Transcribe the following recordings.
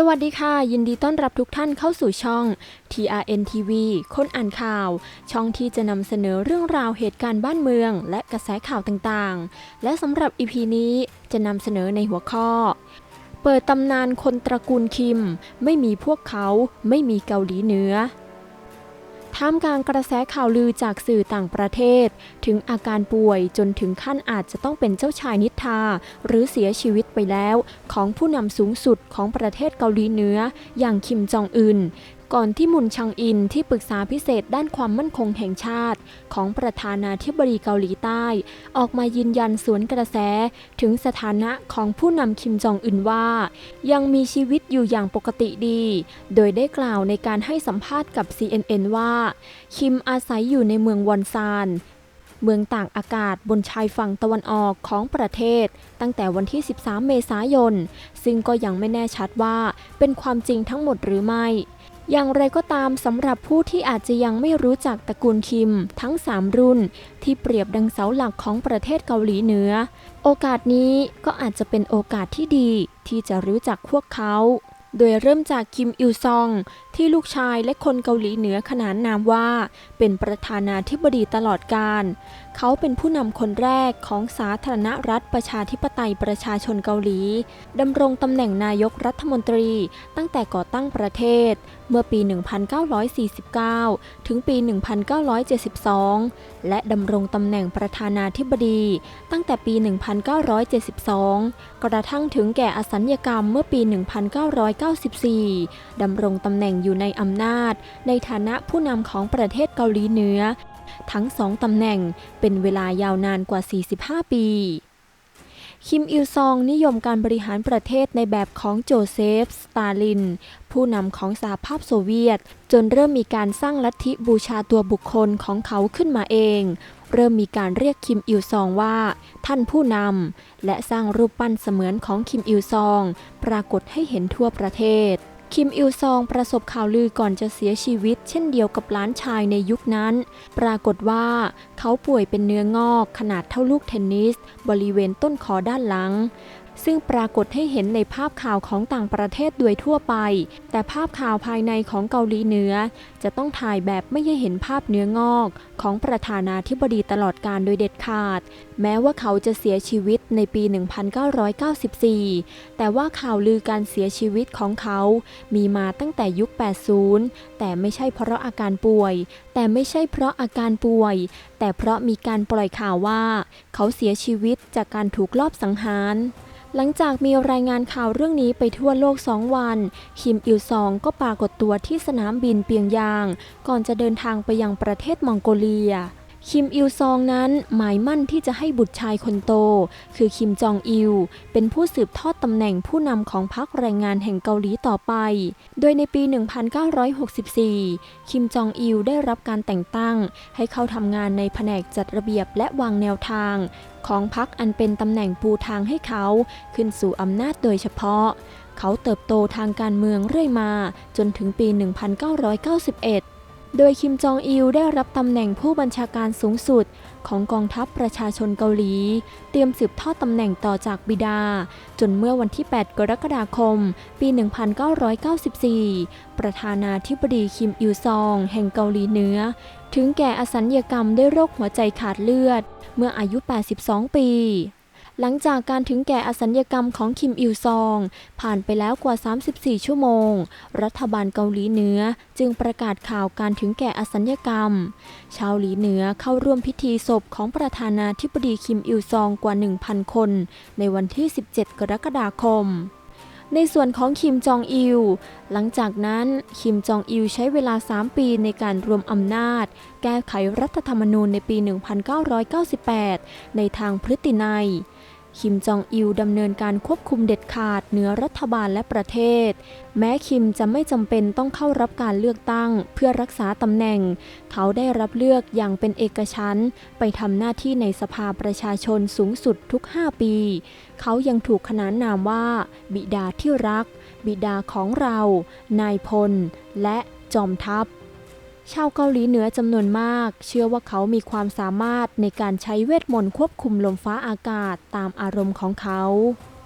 สวัสดีค่ะ ยินดีต้อนรับทุกท่านเข้าสู่ช่อง TRN TV คนอ่านข่าว ช่องที่จะนำเสนอเรื่องราวเหตุการณ์บ้านเมือง และกระแสข่าวต่างๆ และสำหรับ EP นี้จะนำเสนอในหัวข้อ เปิดตำนานคนตระกูลคิม ไม่มีพวกเขาไม่มีเกาหลีเหนือ ท่ามกลางกระแสข่าวลือจากสื่อต่างประเทศ ถึงอาการป่วยจนถึงขั้นอาจจะต้องเป็นเจ้าชายนิทราหรือเสียชีวิตไปแล้ว ของผู้นำสูงสุดของประเทศเกาหลีเหนืออย่างคิมจองอึน ก่อนที่มุนชังอินที่ปรึกษาพิเศษด้านความมั่นคงแห่งชาติ ของประธานาธิบดีเกาหลีใต้ ออกมายืนยันสวนกระแส ถึงสถานะของผู้นำคิมจองอึนว่า ยังมีชีวิตอยู่อย่างปกติดี โดยได้กล่าวในการให้สัมภาษณ์กับ CNN ว่า คิมอาศัยอยู่ในเมืองวอนซานเมืองต่างอากาศบนชายฝั่งตะวันออกของประเทศ ตั้งแต่วันที่ 13 เมษายน ซึ่งก็ยังไม่แน่ชัดว่าเป็นความจริงทั้งหมดหรือไม่ อย่างไรก็ตามสำหรับผู้ที่อาจจะยังไม่รู้จักตระกูลคิม ทั้ง 3 รุ่น ที่เปรียบดังเสาหลักของประเทศเกาหลีเหนือ โอกาสนี้ก็อาจจะเป็นโอกาสที่ดี ที่จะรู้จักพวกเขา โดยเริ่มจากคิมอิลซอง ที่ลูกชายและคนเกาหลีเหนือขนานนามว่า เป็นประธานาธิบดีตลอดกาลเขาเป็นผู้นำคนแรกของสาธารณรัฐประชาธิปไตยประชาชนเกาหลีดำรงตำแหน่งนายกรัฐมนตรี ตั้งแต่ก่อตั้งประเทศ เมื่อปี 1949 ถึงปี 1972 และดำรงตำแหน่งประธานาธิบดี ตั้งแต่ปี 1972 กระทั่งถึงแก่อสัญญกรรมเมื่อปี 1994 ดำรงตำแหน่งอยู่ในอำนาจ ในฐานะผู้นำของประเทศเกาหลีเหนือ ทั้งสองตำแหน่งเป็นเวลายาวนานกว่า 45 ปี คิมอิลซองนิยมการบริหารประเทศในแบบของโจเซฟ สตาลิน ผู้นำของสหภาพโซเวียต จนเริ่มมีการสร้างลัทธิบูชาตัวบุคคลของเขาขึ้นมาเองเริ่มมีการเรียกคิมอิลซองว่า ท่านผู้นำ และสร้างรูปปั้นเสมือนของคิมอิลซอง ปรากฏให้เห็นทั่วประเทศ คิมอิลซองประสบข่าวลือก่อนจะเสียชีวิต เช่นเดียวกับล้านชายในยุคนั้น ปรากฏว่าเขาป่วยเป็นเนื้องอกขนาดเท่าลูกเทนนิส บริเวณต้นคอด้านหลัง ซึ่งปรากฏให้เห็นในภาพข่าวของต่างประเทศโดยทั่วไป แต่ภาพข่าวภายในของเกาหลีเหนือ จะต้องถ่ายแบบไม่ให้เห็นภาพเนื้องอก ของประธานาธิบดีตลอดการโดยเด็ดขาด แม้ว่าเขาจะเสียชีวิตในปี 1994 แต่ว่าข่าวลือการเสียชีวิตของเขามีมาตั้งแต่ยุค 80 แต่ไม่ใช่เพราะอาการป่วย แต่ไม่ใช่เพราะอาการป่วย แต่เพราะมีการปล่อยข่าวว่า เขาเสียชีวิตจากการถูกลอบสังหาร หลังจากมีรายงานข่าวเรื่องนี้ไปทั่วโลกสองวัน คิมอิลซองก็ปรากฏตัวที่สนามบินเปียงยาง ก่อนจะเดินทางไปยังประเทศมองโกเลีย คิมอิลซองนั้นหมายมั่นที่จะให้บุตรชายคนโต คือคิมจองอิล เป็นผู้สืบทอดตำแหน่งผู้นำของพรรคแรงงานแห่งเกาหลีต่อไป โดยในปี 1964 คิมจองอิลได้รับการแต่งตั้ง ให้เข้าทำงานในแผนกจัดระเบียบและวางแนวทาง ของพรรคอันเป็นตำแหน่งปูทางให้เขาขึ้นสู่อำนาจโดยเฉพาะเขาเติบโตทางการเมืองเรื่อยมา จนถึงปี 1991 โดยคิมจองอิลได้รับตำแหน่งผู้บัญชาการสูงสุดของกองทัพประชาชนเกาหลี เตรียมสืบทอดตำแหน่งต่อจากบิดา จนเมื่อวันที่ 8 กรกฎาคม ปี 1994 ประธานาธิบดีคิมอิลซอง แห่งเกาหลีเหนือ ถึงแก่อสัญญกรรมด้วยโรคหัวใจขาดเลือด เมื่ออายุ 82 ปี หลังจากการถึงแก่อสัญญกรรมของคิมอิลซอง ผ่านไปแล้วกว่า 34 ชั่วโมง รัฐบาลเกาหลีเหนือจึงประกาศข่าวการถึงแก่อสัญญกรรม ชาวหลีเหนือเข้าร่วมพิธีศพของประธานาธิบดีคิมอิลซองกว่า 1,000 คน ในวันที่ 17 กรกฎาคมในส่วนของคิมจองอิล หลังจากนั้นคิมจองอิลใช้เวลา 3 ปีในการรวมอำนาจ แก้ไขรัฐธรรมนูญในปี 1998 ในทางพฤตินัย คิมจองอิลดำเนินการควบคุมเด็ดขาดเหนือรัฐบาลและประเทศ แม้คิมจะไม่จำเป็นต้องเข้ารับการเลือกตั้ง เพื่อรักษาตำแหน่ง เขาได้รับเลือกอย่างเป็นเอกฉันท์ไปทำหน้าที่ในสภาประชาชนสูงสุดทุก 5 ปี เขายังถูกขนานนามว่า บิดาที่รัก บิดาของเรา นายพล และจอมทัพ ชาวเกาหลีเหนือจำนวนมาก เชื่อว่าเขามีความสามารถในการใช้เวทมนต์ควบคุมลมฟ้าอากาศตามอารมณ์ของเขา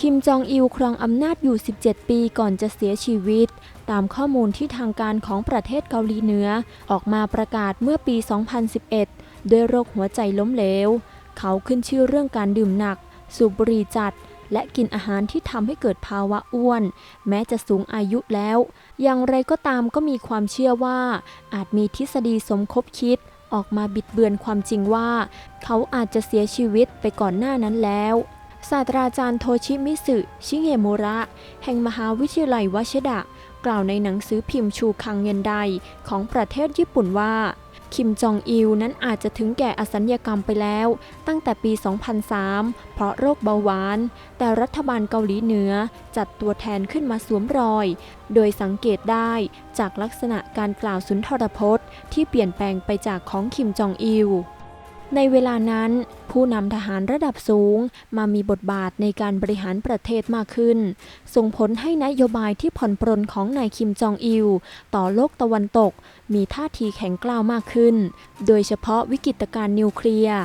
คิมจองอิลครองอำนาจอยู่ 17 ปีก่อนจะเสียชีวิต ตามข้อมูลที่ทางการของประเทศเกาหลีเหนือออกมาประกาศเมื่อปี 2011 ด้วยโรคหัวใจล้มเหลว เขาขึ้นชื่อเรื่องการดื่มหนัก สูบบุหรี่จัด และกินอาหารที่ทำให้เกิดภาวะอ้วน แม้จะสูงอายุแล้ว อย่างไรก็ตามก็มีความเชื่อว่า อาจมีทฤษฎีสมคบคิดออกมาบิดเบือนความจริงว่า เขาอาจจะเสียชีวิตไปก่อนหน้านั้นแล้ว ศาสตราจารย์โทชิมิสึ ชิเงมุระ แห่งมหาวิทยาลัยวชิดะ กล่าวในหนังสือพิมพ์ชูคังเงินไดของประเทศญี่ปุ่นว่า คิมจองอิลนั้นอาจจะถึงแก่อสัญญกรรมไปแล้ว ตั้งแต่ปี 2003 เพราะโรคเบาหวาน แต่รัฐบาลเกาหลีเหนือจัดตัวแทนขึ้นมาสวมรอย โดยสังเกตได้จากลักษณะการกล่าวสุนทรพจน์ ที่เปลี่ยนแปลงไปจากของคิมจองอิล ในเวลานั้น ผู้นำทหารระดับสูงมามีบทบาทในการบริหารประเทศมากขึ้น ส่งผลให้นโยบายที่ผ่อนปรนของนายคิมจองอิล ต่อโลกตะวันตก มีท่าทีแข็งกร้าวมากขึ้น โดยเฉพาะวิกฤตการณ์นิวเคลียร์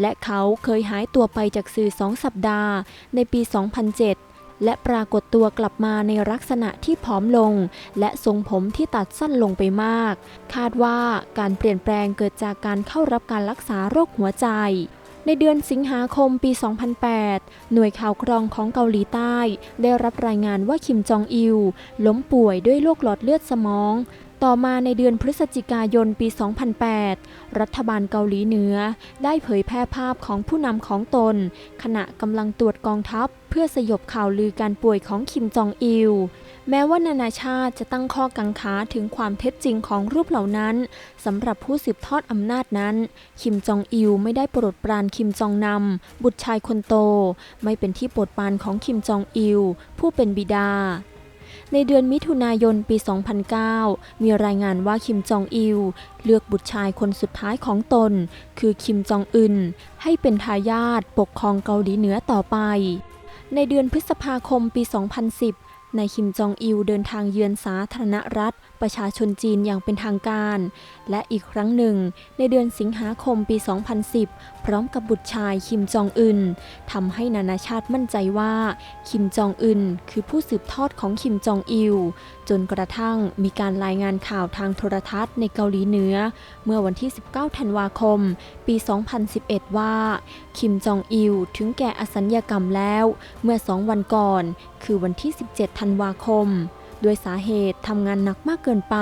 และเขาเคยหายตัวไปจากสื่อสองสัปดาห์ในปี 2007 และปรากฏตัวกลับมาในลักษณะที่ผอมลง และทรงผมที่ตัดสั้นลงไปมาก คาดว่าการเปลี่ยนแปลงเกิดจากการเข้ารับการรักษาโรคหัวใจในเดือนสิงหาคมปี 2008 หน่วยข่าวกรองของเกาหลีใต้ ได้รับรายงานว่าคิมจองอิล ล้มป่วยด้วยโรคหลอดเลือดสมอง ต่อมาในเดือนพฤศจิกายนปี 2008 รัฐบาลเกาหลีเหนือ ได้เผยแพร่ภาพของผู้นำของตน ขณะกำลังตรวจกองทัพ เพื่อสยบข่าวลือการป่วยของคิมจองอิล แม้ว่านานาชาติจะตั้งข้อกังขาถึงความเท็จจริงของรูปเหล่านั้นสำหรับผู้สืบทอดอำนาจนั้น คิมจองอิลไม่ได้โปรดปรานคิมจองนำบุตรชายคนโต ไม่เป็นที่โปรดปรานของคิมจองอิล ผู้เป็นบิดา ในเดือนมิถุนายนปี 2009 มีรายงานว่าคิมจองอิล เลือกบุตรชายคนสุดท้ายของตน คือคิมจองอึน ให้เป็นทายาทปกครองเกาหลีเหนือต่อไป ในเดือนพฤษภาคมปี 2010นายคิมจองอิลเดินทางเยือนสาธารณรัฐ ประชาชนจีนอย่างเป็นทางการ และอีกครั้งหนึ่ง ในเดือนสิงหาคมปี 2010 พร้อมกับบุตรชายคิมจองอึนทำให้นานาชาติมั่นใจว่า คิมจองอึนคือผู้สืบทอดของคิมจองอิล จนกระทั่งมีการรายงานข่าวทางโทรทัศน์ในเกาหลีเหนือ เมื่อวันที่ 19 ธันวาคม ปี 2011 ว่า คิมจองอิลถึงแก่อสัญญกรรมแล้ว เมื่อสองวันก่อน คือวันที่ 17 ธันวาคมด้วยสาเหตุทำงานหนักมากเกินไป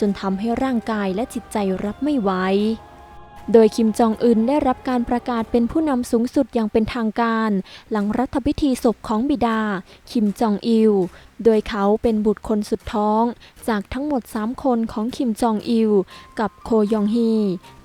จนทำให้ร่างกายและจิตใจรับไม่ไหว โดยคิมจองอึนได้รับการประกาศเป็นผู้นำสูงสุดอย่างเป็นทางการ หลังรัฐพิธีศพของบิดา คิมจองอิล โดยเขาเป็นบุตรคนสุดท้อง จากทั้งหมด 3 คนของคิมจองอิล กับโคยองฮี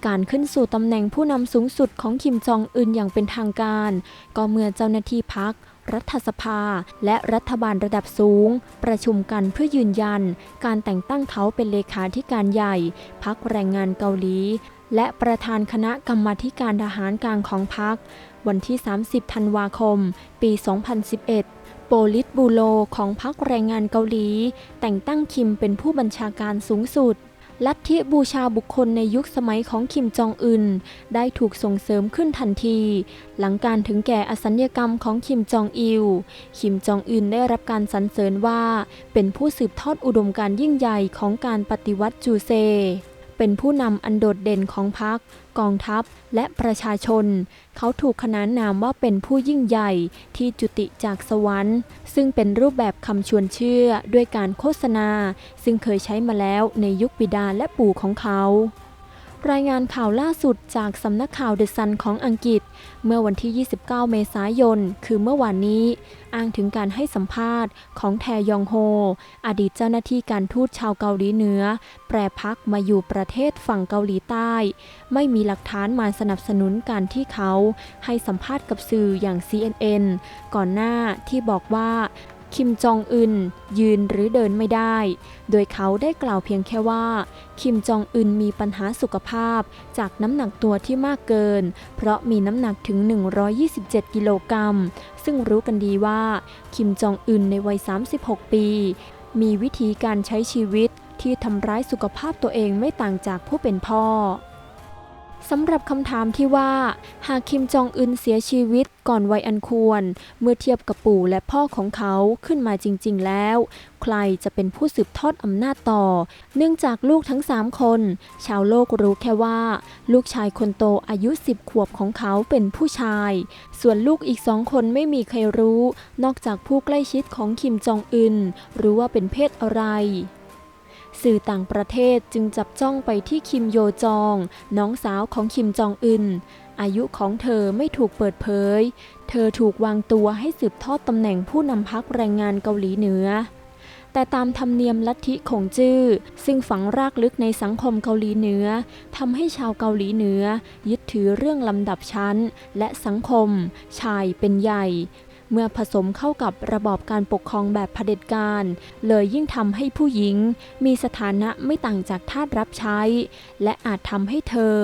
การขึ้นสู่ตำแหน่งผู้นำสูงสุดของคิมจองอึนอย่างเป็นทางการ ก็เมื่อเจ้าหน้าที่พัก รัฐสภา และรัฐบาลระดับสูง ประชุมกันเพื่อยืนยัน การแต่งตั้งเขาเป็นเลขาธิการใหญ่พักแรงงานเกาหลี และประธานคณะกรรมาการทหารกลางของพรรควันที่ 30 ธันวาคม ปี 2011โปลิตบูโรของพรรคแรงงานเกาหลี แต่งตั้งคิมเป็นผู้บัญชาการสูงสุด ลัทธิบูชาบุคคลในยุคสมัยของคิมจองอึนได้ถูกส่งเสริมขึ้นทันที หลังการถึงแก่อสัญญกรรมของคิมจองอิล คิมจองอึนได้รับการสรรเสริญว่า เป็นผู้สืบทอดอุดมการ์ยิ่งใหญ่ของการปฏิวัติจูเซ เป็นผู้นำอันโดดเด่นของพรรคกองทัพ และประชาชน เขาถูกขนานนามว่าเป็นผู้ยิ่งใหญ่ที่จุติจากสวรรค์ ซึ่งเป็นรูปแบบคำชวนเชื่อด้วยการโฆษณา ซึ่งเคยใช้มาแล้วในยุคบิดาและปู่ของเขา รายงานข่าวล่าสุดจากสำนักข่าวเดอะซันของอังกฤษ เมื่อวันที่ 29 เมษายน คือเมื่อวานนี้ อ้างถึงการให้สัมภาษณ์ของแทยองโฮ อดีตเจ้าหน้าที่การทูตชาวเกาหลีเหนือ แปรพักมาอยู่ประเทศฝั่งเกาหลีใต้ ไม่มีหลักฐานมาสนับสนุนการที่เขาให้สัมภาษณ์กับสื่ออย่าง CNN ก่อนหน้าที่บอกว่า คิมจองอึนยืนหรือเดินไม่ได้ โดยเขาได้กล่าวเพียงแค่ว่า คิมจองอึนมีปัญหาสุขภาพจากน้ำหนักตัวที่มากเกิน เพราะมีน้ำหนักถึง 127 กิโลกรัม ซึ่งรู้กันดีว่า คิมจองอึนในวัย 36 ปี มีวิธีการใช้ชีวิตที่ทำร้ายสุขภาพตัวเองไม่ต่างจากผู้เป็นพ่อ สำหรับคำถามที่ว่า หากคิมจองอึนเสียชีวิตก่อนวัยอันควร เมื่อเทียบกับปู่และพ่อของเขาขึ้นมาจริง ๆ แล้ว ใครจะเป็นผู้สืบทอดอำนาจต่อ เนื่องจากลูกทั้ง 3 คน ชาวโลกรู้แค่ว่า ลูกชายคนโตอายุ 10 ขวบของเขาเป็นผู้ชาย ส่วนลูกอีกสองคนไม่มีใครรู้ นอกจากผู้ใกล้ชิดของคิมจองอึนรู้ว่าเป็นเพศอะไร สื่อต่างประเทศจึงจับจ้องไปที่คิมโยจอง น้องสาวของคิมจองอึน อายุของเธอไม่ถูกเปิดเผย เธอถูกวางตัวให้สืบทอดตำแหน่งผู้นำพักแรงงานเกาหลีเหนือ แต่ตามธรรมเนียมลัทธิของจื้อ ซึ่งฝังรากลึกในสังคมเกาหลีเหนือทำให้ชาวเกาหลีเหนือ ยึดถือเรื่องลำดับชั้น และสังคม ชายเป็นใหญ่ เมื่อผสมเข้ากับระบอบการปกครองแบบเผด็จการ เลยยิ่งทำให้ผู้หญิง มีสถานะไม่ต่างจากทาสรับใช้ และอาจทำให้เธอ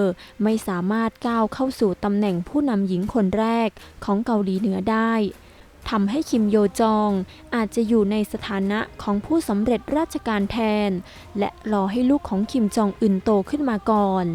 ไม่สามารถก้าวเข้าสู่ตำแหน่งผู้นำหญิงคนแรกของเกาหลีเหนือได้ทำให้คิมโยจอง อาจจะอยู่ในสถานะของผู้สำเร็จราชการแทน และรอให้ลูกของคิมจองอึนโตขึ้นมาก่อน